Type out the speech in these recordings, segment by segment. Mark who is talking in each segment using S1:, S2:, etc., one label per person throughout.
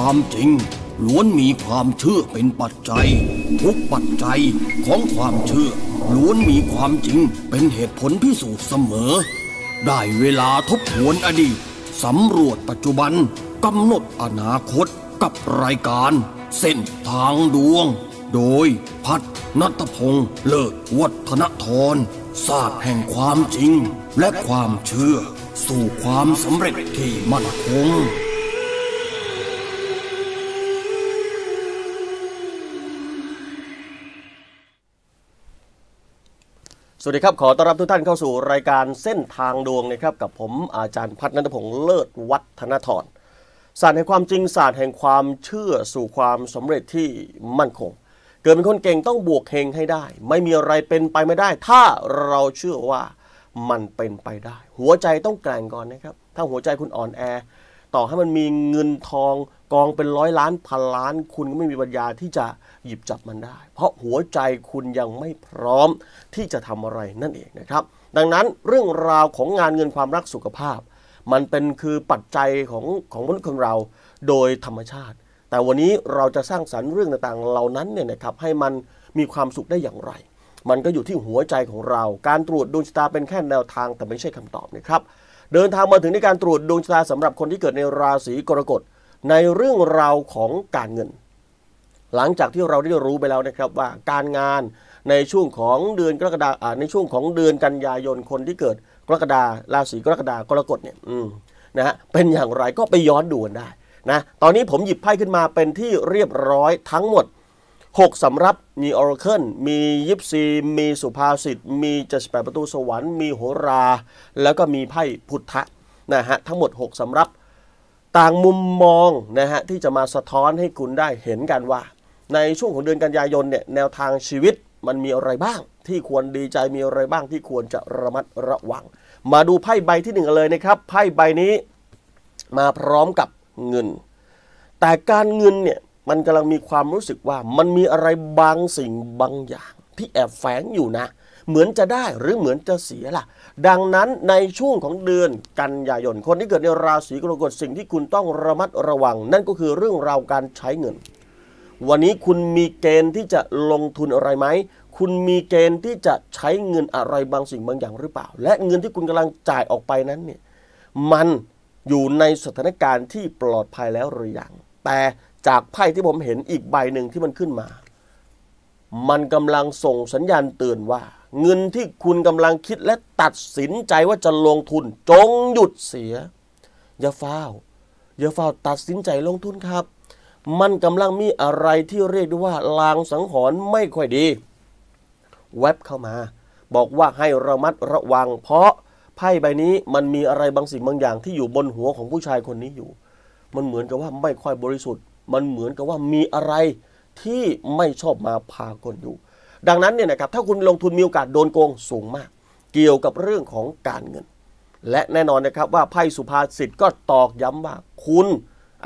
S1: ความจริงล้วนมีความเชื่อเป็นปัจจัย ทุกปัจจัยของความเชื่อล้วนมีความจริงเป็นเหตุผลพิสูจน์เสมอ ได้เวลาทบทวนอดีตสำรวจปัจจุบันกำหนดอนาคตกับรายการ เส้นทางดวง โดยพัฒนัตพงษ์เลิศวัฒนทรศาสตร์แห่งความจริงและความเชื่อ สู่ความสำเร็จที่มั่นคง
S2: สวัสดีครับ ขอต้อนรับทุกท่านเข้าสู่รายการเส้นทางดวงนะครับ กับผมอาจารย์พัฒนันทพงษ์เลิศวัฒนทรศาสตร์แห่งความจริงศาสตร์แห่งความเชื่อสู่ความสำเร็จที่มั่นคง เกิดเป็นคนเก่งต้องบวกเฮงให้ได้ ไม่มีอะไรเป็นไปไม่ได้ ถ้าเราเชื่อว่ามันเป็นไปได้ หัวใจต้องแกร่งก่อนนะครับ ถ้าหัวใจคุณอ่อนแอ ต่อให้มันมีเงินทองกองเป็นร้อยล้านพันล้าน คุณก็ไม่มีปัญญาที่จะ หยิบจับมันได้ เพราะหัวใจคุณยังไม่พร้อมที่จะทำอะไรนั่นเองนะครับ ดังนั้นเรื่องราวของงานเงินความรักสุขภาพ มันเป็นคือปัจจัยของของมนุษย์คนเราโดยธรรมชาติ แต่วันนี้เราจะสร้างสรรค์เรื่องต่างๆ เหล่านั้นเนี่ยนะครับให้มันมีความสุขได้อย่างไร มันก็อยู่ที่หัวใจของเรา การตรวจดวงชะตาเป็นแค่แนวทางแต่ไม่ใช่คำตอบนะครับเดินทางมาถึงในการตรวจดวงชะตาสำหรับคนที่เกิดในราศีกรกฎในเรื่องราวของการเงิน หลังจากที่เราได้รู้ไปแล้วนะครับว่าการงานในช่วงของเดือนกรกฎาในช่วงของเดือนกันยายนคนที่เกิดกรกฎาราศีกรกฎากรกฎเนี่ยนะฮะเป็นอย่างไรก็ไปย้อนดูกันได้นะตอนนี้ผมหยิบไพ่ขึ้นมาเป็นที่เรียบร้อยทั้งหมด 6 สำรับมีออร์เคิลมียิปซี มีสุภาษิต มี78ประตูสวรรค์ มีโหรา แล้วก็มีไพ่พุทธะนะฮะทั้งหมด 6 สำรับ ต่างมุมมองนะฮะที่จะมาสะท้อนให้คุณได้เห็นกันว่า ในช่วงของเดือนกันยายนเนี่ยแนวทางชีวิตมันมีอะไรบ้าง ที่ควรดีใจมีอะไรบ้างที่ควรจะระมัดระวัง มาดูไพ่ใบที่หนึ่งกันเลยนะครับไพ่ใบนี้มาพร้อมกับเงิน แต่การเงินเนี่ยมันกำลังมีความรู้สึกว่ามันมีอะไรบางสิ่งบางอย่าง ที่แอบแฝงอยู่นะ เหมือนจะได้หรือเหมือนจะเสียล่ะ ดังนั้นในช่วงของเดือนกันยายนคนที่เกิดในราศีกรกฎสิ่งที่คุณต้องระมัดระวัง นั่นก็คือเรื่องราวการใช้เงิน วันนี้คุณมีเกณฑ์ที่จะลงทุนอะไรไหม คุณมีเกณฑ์ที่จะใช้เงินอะไรบางสิ่งบางอย่างหรือเปล่า และเงินที่คุณกำลังจ่ายออกไปนั้นเนี่ยมันอยู่ในสถานการณ์ที่ปลอดภัยแล้วหรือยังแต่จากไพ่ที่ผมเห็นอีกใบหนึ่งที่มันขึ้นมา มันกำลังส่งสัญญาณเตือนว่า เงินที่คุณกำลังคิดและตัดสินใจว่าจะลงทุน จงหยุดเสีย อย่าฟ้า อย่าฟ้าตัดสินใจลงทุนครับ มันกำลังมีอะไรที่เรียกได้ว่าลางสังหรณ์ไม่ค่อยดีแว็บเข้ามา บอกว่าให้ระมัดระวัง เพราะไพ่ใบนี้มันมีอะไรบางสิ่งบางอย่างที่อยู่บนหัวของผู้ชายคนนี้อยู่ มันเหมือนกับว่าไม่ค่อยบริสุทธิ์ มันเหมือนกับว่ามีอะไรที่ไม่ชอบมาพากลอยู่ ดังนั้นเนี่ยนะครับถ้าคุณลงทุนมีโอกาสโดนโกงสูงมาก เกี่ยวกับเรื่องของการเงิน และแน่นอนนะครับว่าไพ่สุภาษิตก็ตอกย้ำว่าคุณ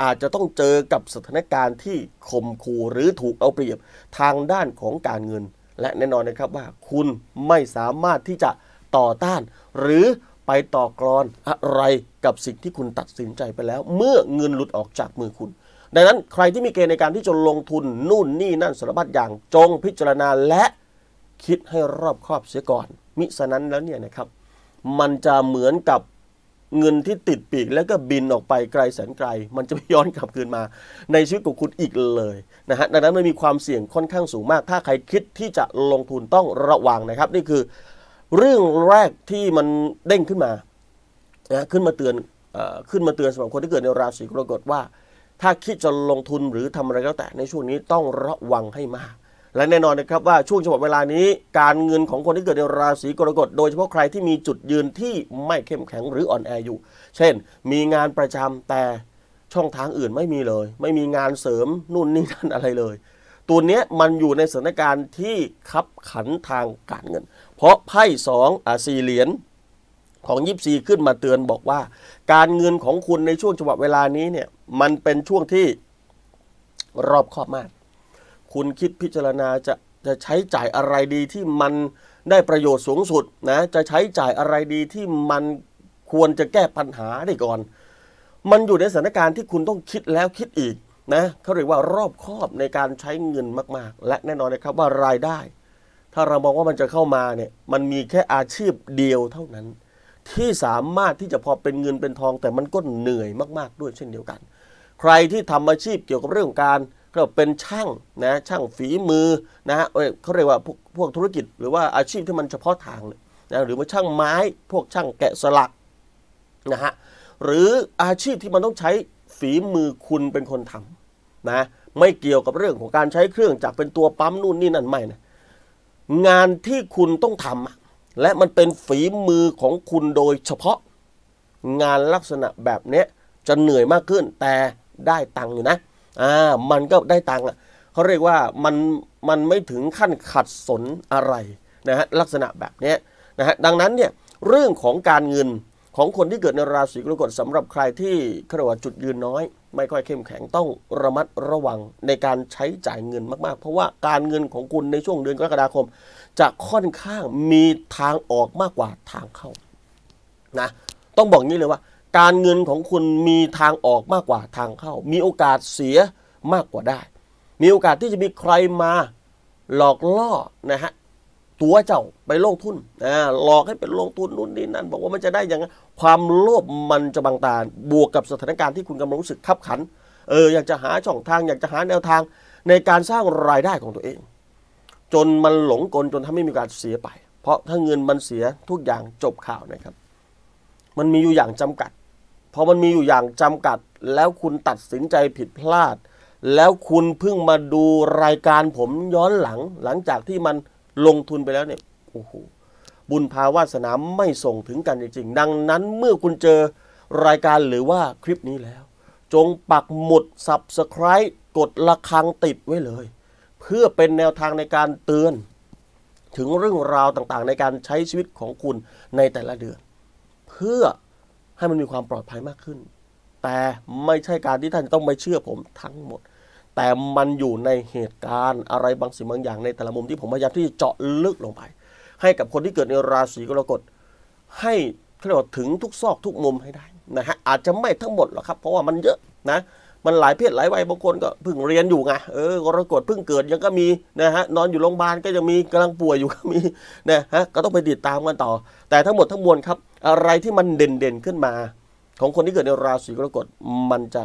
S2: อาจจะต้องเจอกับสถานการณ์ที่ข่มขู่หรือถูกเอาเปรียบทางด้านของการเงิน และแน่นอนนะครับว่าคุณไม่สามารถที่จะต่อต้าน หรือไปต่อกรอนอะไรกับสิ่งที่คุณตัดสินใจไปแล้ว เมื่อเงินหลุดออกจากมือคุณ ดังนั้นใครที่มีเกณฑ์ในการที่จะลงทุนนู่นนี่นั่นสารพัดอย่างจงพิจารณาและคิดให้รอบคอบเสียก่อน มิฉะนั้นแล้วเนี่ยนะครับ มันจะเหมือนกับ เงินที่ติดปีกแล้วก็บินออกไปไกลแสนไกล มันจะไม่ย้อนกลับคืนมา ในชีวิตของคุณอีกเลยนะฮะดังนั้นมันมีความเสี่ยงค่อนข้างสูงมาก ถ้าใครคิดที่จะลงทุนต้องระวังนะครับ นี่คือ เรื่องแรกที่มันเด้งขึ้นมานะขึ้นมาเตือนออขึ้นมาเตือนสำหรับคนที่เกิดในราศีกรกฎว่า ถ้าคิดจะลงทุนหรือทำอะไรก็แล้วแต่ในช่วงนี้ต้องระวังให้มาก และแน่นอนนะครับว่าช่วงจังหวะเวลานี้ การเงินของคนที่เกิดในราศีกรกฎโดยเฉพาะใครที่มีจุดยืนที่ไม่เข้มแข็งหรืออ่อนแออยู่ เช่น มีงานประจำแต่ช่องทางอื่นไม่มีเลย ไม่มีงานเสริมนู่นนี่นั่นอะไรเลย ตัวเนี้ยมันอยู่ในสถานการณ์ที่คับขันทางการเงิน เพราะไพ่สองอ่าสี่เหรียญของยิปซีขึ้นมาเตือนบอกว่า การเงินของคุณในช่วงจังหวะเวลานี้เนี่ยมันเป็นช่วงที่รอบคอบมาก คุณคิดพิจารณาจะจะใช้จ่ายอะไรดีที่มันได้ประโยชน์สูงสุดนะจะใช้จ่ายอะไรดีที่มันควรจะแก้ปัญหาได้ก่อน มันอยู่ในสถานการณ์ที่คุณต้องคิดแล้วคิดอีกนะเขาเรียกว่ารอบคอบในการใช้เงินมาก ๆ และแน่นอนนะครับว่ารายได้ ถ้าเรามองว่ามันจะเข้ามาเนี่ยมันมีแค่อาชีพเดียวเท่านั้น ที่สามารถที่จะพอเป็นเงินเป็นทอง แต่มันก็เหนื่อยมาก ๆ ด้วยเช่นเดียวกัน ใครที่ทำอาชีพเกี่ยวกับเรื่องการ ก็เป็นช่างนะช่างฝีมือนะฮะเอ้ยเขาเรียกว่าพวกพวกธุรกิจ หรือว่าอาชีพที่มันเฉพาะทางเนี่ยนะหรือว่าช่างไม้พวกช่างแกะสลักนะฮะหรืออาชีพที่มันต้องใช้ฝีมือคุณเป็นคนทำนะไม่เกี่ยวกับเรื่องของการใช้เครื่องจักรเป็นตัวปั๊มนู่นนี่นั่นไม่นะงานที่คุณต้องทำและมันเป็นฝีมือของคุณโดยเฉพาะงานลักษณะแบบนี้จะเหนื่อยมากขึ้นแต่ได้ตังค์อยู่นะ อ่ามันก็ได้ตังค์อะเขาเรียกว่ามันมันไม่ถึงขั้นขัดสนอะไรนะฮะลักษณะแบบนี้นะฮะดังนั้นเนี่ยเรื่องของการเงินของคนที่เกิดในราศีกรกฎสำหรับใครที่เขาเรียกว่าจุดยืนน้อย ไม่ค่อยเข้มแข็งต้องระมัดระวังในการใช้จ่ายเงินมากๆ เพราะว่าการเงินของคุณในช่วงเดือนกรกฎาคม จะค่อนข้างมีทางออกมากกว่าทางเข้านะต้องบอกงี้เลยว่า การเงินของคุณมีทางออกมากกว่าทางเข้า มีโอกาสเสียมากกว่าได้ มีโอกาสที่จะมีใครมาหลอกล่อนะฮะตัวเจ้าไปลงทุนนะหลอกให้เป็นลงทุนนู่นนี่นั่น บอกว่ามันจะได้อย่างนั้นความโลภมันจะบังตาบวกกับสถานการณ์ที่คุณกำลังรู้สึกขับขัน เอออยากจะหาช่องทางอยากจะหาแนวทางในการสร้างรายได้ของตัวเอง จนมันหลงกลจนทำให้มีการเสียไป เพราะถ้าเงินมันเสียทุกอย่างจบข่าวนะครับ มันมีอยู่อย่างจำกัด พอมันมีอยู่อย่างจำกัด แล้วคุณตัดสินใจผิดพลาด แล้วคุณเพิ่งมาดูรายการผมย้อนหลัง หลังจากที่มันลงทุนไปแล้วเนี่ยโอ้โหบุญภาวาสนามไม่ส่งถึงกันจริงๆดังนั้นเมื่อคุณเจอรายการหรือว่าคลิปนี้แล้ว จงปักหมุด subscribe กดระฆังติดไว้เลย เพื่อเป็นแนวทางในการเตือน ถึงเรื่องราวต่างๆ ในการใช้ชีวิตของคุณในแต่ละเดือน เพื่อ ให้มันมีความปลอดภัยมากขึ้น แต่ไม่ใช่การที่ท่านต้องไปเชื่อผมทั้งหมด แต่มันอยู่ในเหตุการณ์อะไรบางสิ่งบางอย่างในแต่ละมุมที่ผมพยายามที่จะเจาะลึกลงไป ให้กับคนที่เกิดในราศีกรกฎให้เรียกว่าถึงทุกซอกทุกมุมให้ได้นะฮะอาจจะไม่ทั้งหมดหรอกครับ เพราะว่ามันเยอะนะมันหลายเพศหลายวัยบางคนก็เพิ่งเรียนอยู่ไงเออกรกฎเพิ่งเกิดยังก็มีนะฮะนอนอยู่โรงพยาบาลก็ยังมีกำลังป่วยอยู่ก็มีนะฮะก็ต้องไปติดตามกันต่อ แต่ทั้งหมดทั้งมวลครับ อะไรที่มันเด่นๆขึ้นมา ของคนที่เกิดในราศีกรกฎมันจะ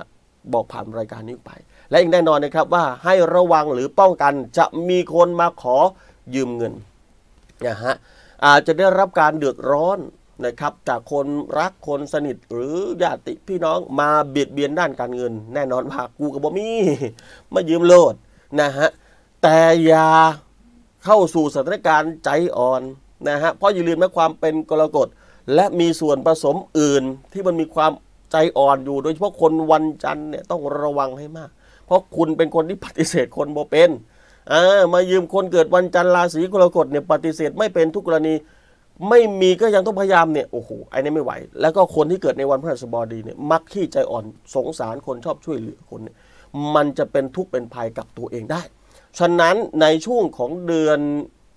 S2: บอกผ่านรายการนี้ไป และอีกแน่นอนนะครับว่าให้ระวังหรือป้องกันจะมีคนมาขอยืมเงินนะฮะอาจจะได้รับการเดือดร้อนนะครับจากคนรักคนสนิทหรือญาติพี่น้องมาเบียดเบียนด้านการเงิน แน่นอนว่ากูกับบ่มีมายืมโลดนะฮะแต่อย่าเข้าสู่สถานการณ์ใจอ่อนนะฮะเพราะอย่าลืมนะความเป็นกรกฎ และมีส่วนผสมอื่นที่มันมีความใจอ่อนอยู่ โดยเฉพาะคนวันจันทร์เนี่ยต้องระวังให้มาก เพราะคุณเป็นคนที่ปฏิเสธคนบ่เป็นอ่ามายืมคนเกิดวันจันทร์ราศีกรกฎเนี่ยปฏิเสธไม่เป็นทุกกรณีไม่มีก็ยังต้องพยายามเนี่ยโอ้โหไอ้นี่ไม่ไหว แล้วก็คนที่เกิดในวันพฤหัสบดีเนี่ยมักขี้ใจอ่อนสงสารคนชอบช่วยเหลือคนเนี่ยมันจะเป็นทุกข์เป็นภัยกับตัวเองได้ ฉะนั้นในช่วงของเดือน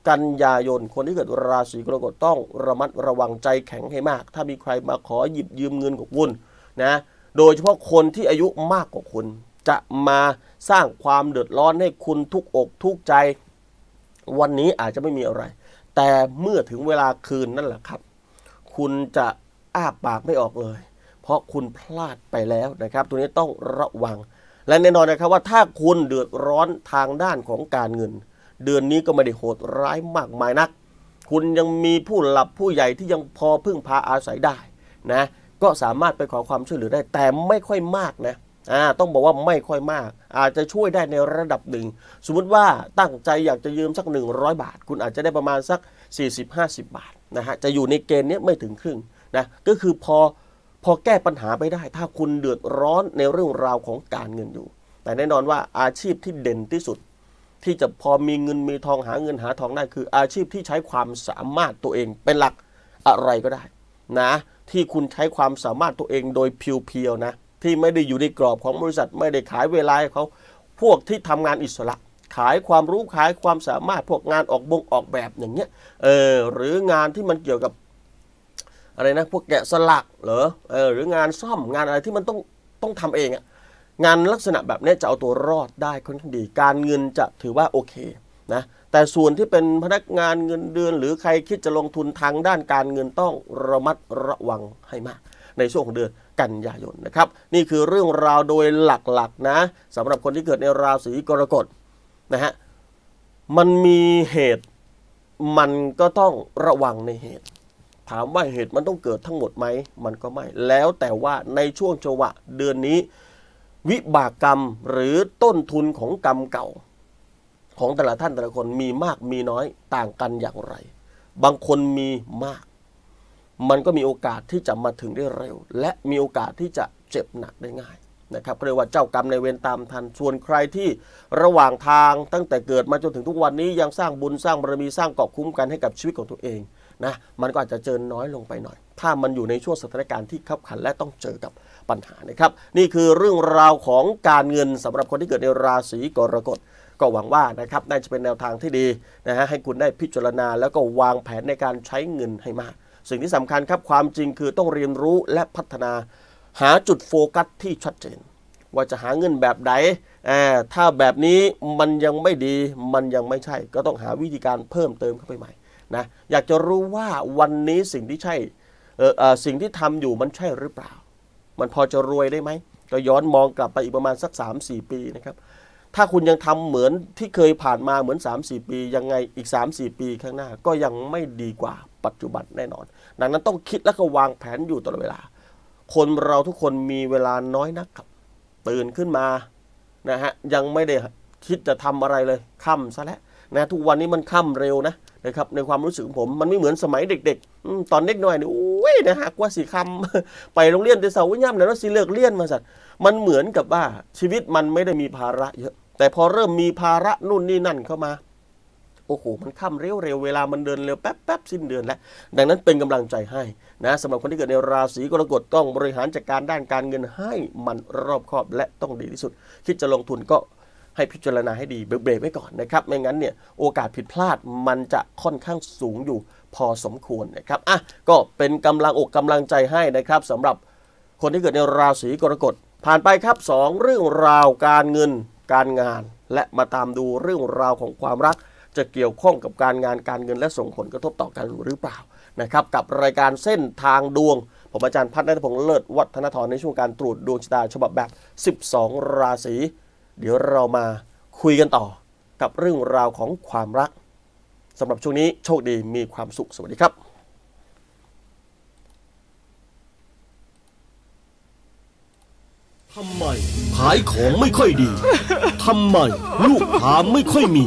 S2: กันยายนคนที่เกิดราศีกรกฎต้องระมัดระวังใจแข็งให้มาก ถ้ามีใครมาขอหยิบยืมเงินของคุณนะโดยเฉพาะคนที่อายุมากกว่าคุณ จะมาสร้างความเดือดร้อนให้คุณทุกอกทุกใจ วันนี้อาจจะไม่มีอะไร แต่เมื่อถึงเวลาคืนนั่นแหละครับ คุณจะอ้าปากไม่ออกเลย เพราะคุณพลาดไปแล้วนะครับ ตัวนี้ต้องระวัง และแน่นอนนะครับว่าถ้าคุณเดือดร้อนทางด้านของการเงิน เดือนนี้ก็ไม่ได้โหดร้ายมากมายนัก คุณยังมีผู้หลับผู้ใหญ่ที่ยังพอพึ่งพาอาศัยได้นะก็สามารถไปขอความช่วยเหลือได้แต่ไม่ค่อยมากนะอ่าต้องบอกว่าไม่ค่อยมาก อาจจะช่วยได้ในระดับหนึ่ง สมมุติว่าตั้งใจอยากจะยืมสัก 100 บาท คุณอาจจะได้ประมาณสัก 40-50 บาทนะฮะจะอยู่ในเกณฑ์นี้ไม่ถึงครึ่งนะก็คือพอพอแก้ปัญหาไปได้ ถ้าคุณเดือดร้อนในเรื่องราวของการเงินอยู่ แต่แน่นอนว่าอาชีพที่เด่นที่สุด ที่จะพอมีเงินมีทองหาเงินหาทองได้คืออาชีพที่ใช้ความสามารถตัวเองเป็นหลักอะไรก็ได้นะที่คุณใช้ความสามารถตัวเองโดยเพียวๆนะที่ไม่ได้อยู่ในกรอบของบริษัทไม่ได้ขายเวลาเขาพวกที่ทำงานอิสระ ขายความรู้ขายความสามารถพวกงานออกบงออกแบบอย่างเงี้ยเออหรืองานที่มันเกี่ยวกับอะไรนะพวกแกะสลักเหรอเออหรืองานซ่อมงานอะไรที่มันต้องต้องทำเองอะ งานลักษณะแบบนี้จะเอาตัวรอดได้ค่อนข้างดี การเงินจะถือว่าโอเคนะแต่ส่วนที่เป็นพนักงานเงินเดือน หรือใครคิดจะลงทุนทางด้านการเงินต้องระมัดระวังให้มาก ในช่วงของเดือนกันยายนนะครับ นี่คือเรื่องราวโดยหลักๆนะสำหรับคนที่เกิดในราศีกรกฎนะฮะมันมีเหตุมันก็ต้องระวังในเหตุ ถามว่าเหตุมันต้องเกิดทั้งหมดไหมมันก็ไม่ แล้วแต่ว่าในช่วงจังหวะเดือนนี้ วิบากกรรมหรือต้นทุนของกรรมเก่า ของแต่ละท่านแต่ละคนมีมากมีน้อยต่างกันอย่างไร บางคนมีมาก มันก็มีโอกาสที่จะมาถึงได้เร็ว และมีโอกาสที่จะเจ็บหนักได้ง่ายนะครับเรียกว่าเจ้ากรรมในเวรตามทัน ส่วนใครที่ระหว่างทางตั้งแต่เกิดมาจนถึงทุกวันนี้ยังสร้างบุญสร้างบารมีสร้างกอบคุ้มกันให้กับชีวิตของตัวเอง นะมันก็อาจจะเจอน้อยลงไปหน่อย ถ้ามันอยู่ในช่วงสถานการณ์ที่ขับขันและต้องเจอกับปัญหานะครับนี่คือเรื่องราวของการเงินสำหรับคนที่เกิดในราศีกรกฎก็หวังว่านะครับน่าจะเป็นแนวทางที่ดีนะฮะให้คุณได้พิจารณา แล้วก็วางแผนในการใช้เงินให้มาก สิ่งที่สำคัญครับความจริงคือต้องเรียนรู้และพัฒนา หาจุดโฟกัสที่ชัดเจน ว่าจะหาเงินแบบไหนถ้าแบบนี้มันยังไม่ดีมันยังไม่ใช่ ก็ต้องหาวิธีการเพิ่มเติมเข้าไปใหม่ นะอยากจะรู้ว่าวันนี้สิ่งที่ใช่สิ่งที่ทำอยู่มันใช่หรือเปล่า มันพอจะรวยได้ไหมก็ย้อนมองกลับไปอีกประมาณสัก 3-4 ปีนะครับ ถ้าคุณยังทำเหมือนที่เคยผ่านมาเหมือน 3-4 ปี ยังไงอีก 3-4 ปีข้างหน้าก็ยังไม่ดีกว่าปัจจุบันแน่นอน ดังนั้นต้องคิดและก็วางแผนอยู่ตลอดเวลา คนเราทุกคนมีเวลาน้อยนักครับ ตื่นขึ้นมานะฮะยังไม่ได้คิดจะทำอะไรเลยค่ำซะแล้วนะทุกวันนี้มันค่ำเร็วนะ นะครับในความรู้สึกของผมมันไม่เหมือนสมัยเด็กๆ ตอนเด็กหน่อยนี่โอ้ยนะฮะกว่าสีคำไปโรงเรียนแต่เสาร์ย่ำแล้วสีเลือกเลี่ยนมาสัตว์มันเหมือนกับว่าชีวิตมันไม่ได้มีภาระเยอะ แต่พอเริ่มมีภาระนู่นนี่นั่นเข้ามาโอ้โห มันค่ำเร็วเร็วเวลามันเดินเร็วแป๊บแป๊บสิ้นเดือนแล้ว ดังนั้นเป็นกำลังใจให้นะสำหรับคนที่เกิดในราศีกรกฎต้องบริหารจัดการด้านการเงินให้มันรอบคอบและต้องดีที่สุด คิดจะลงทุนก็ ให้พิจารณาให้ดีเบรกไว้ก่อนนะครับ ไม่งั้นเนี่ยโอกาสผิดพลาดมันจะค่อนข้างสูงอยู่พอสมควรนะครับอะก็เป็นกำลังอกกำลังใจให้นะครับสำหรับคนที่เกิดในราศีกรกฎผ่านไปครับ 2 เรื่องราวการเงินการงาน และมาตามดูเรื่องราวของความรัก จะเกี่ยวข้องกับการงานการเงินและส่งผลกระทบต่อกันหรือเปล่านะครับกับรายการเส้นทางดวงผมอาจารย์พัฒนัทพงษ์เลิศวัฒนทรในช่วงการตรวจดวงชะตาฉบับแบบ 12 ราศี เดี๋ยวเรามาคุยกันต่อกับเรื่องราวของความรักสำหรับช่วงนี้โชคดีมีความสุขสวัสดีครับ
S1: ทำไมขายของไม่ค่อยดี ทำไมลูกค้าไม่ค่อยมี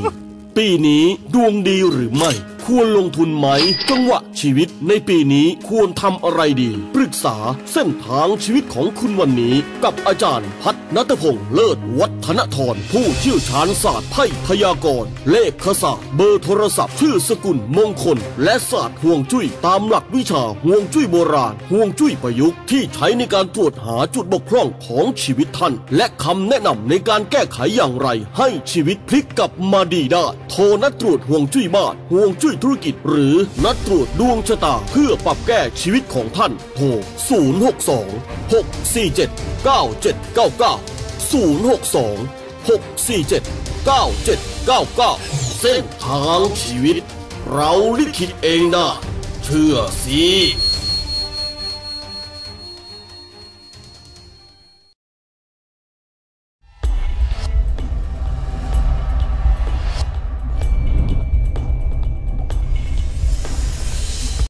S1: ปีนี้ดวงดีหรือไม่ ควรลงทุนไหม จังหวะชีวิตในปีนี้ควรทำอะไรดี ปรึกษาเส้นทางชีวิตของคุณวันนี้ กับอาจารย์พัฒนัทพงษ์เลิศวัฒนทรผู้เชี่ยวชาญศาสตร์ไพ่พยากรณ์เลขศาสตร์เบอร์โทรศัพท์ ชื่อสกุลมงคล และศาสตร์ห่วงจุ้ยตามหลักวิชาห่วงจุ้ยโบราณห่วงจุ้ยประยุกต์ที่ใช้ในการตรวจหาจุดบกพร่องของชีวิตท่าน และคำแนะนำในการแก้ไขอย่างไร ให้ชีวิตพลิกกลับมาดีได้โทรนัดตรวจห่วงจุ้ยบ้านห่วงจุ้ยยธุรกิจหรือนัดตรวจดวงชะตาเพื่อปรับแก้ชีวิตของท่าน โทร 062 647 9799 062 647 9799 เส้นทางชีวิต เราลิขิตเองนะเชื่อสิ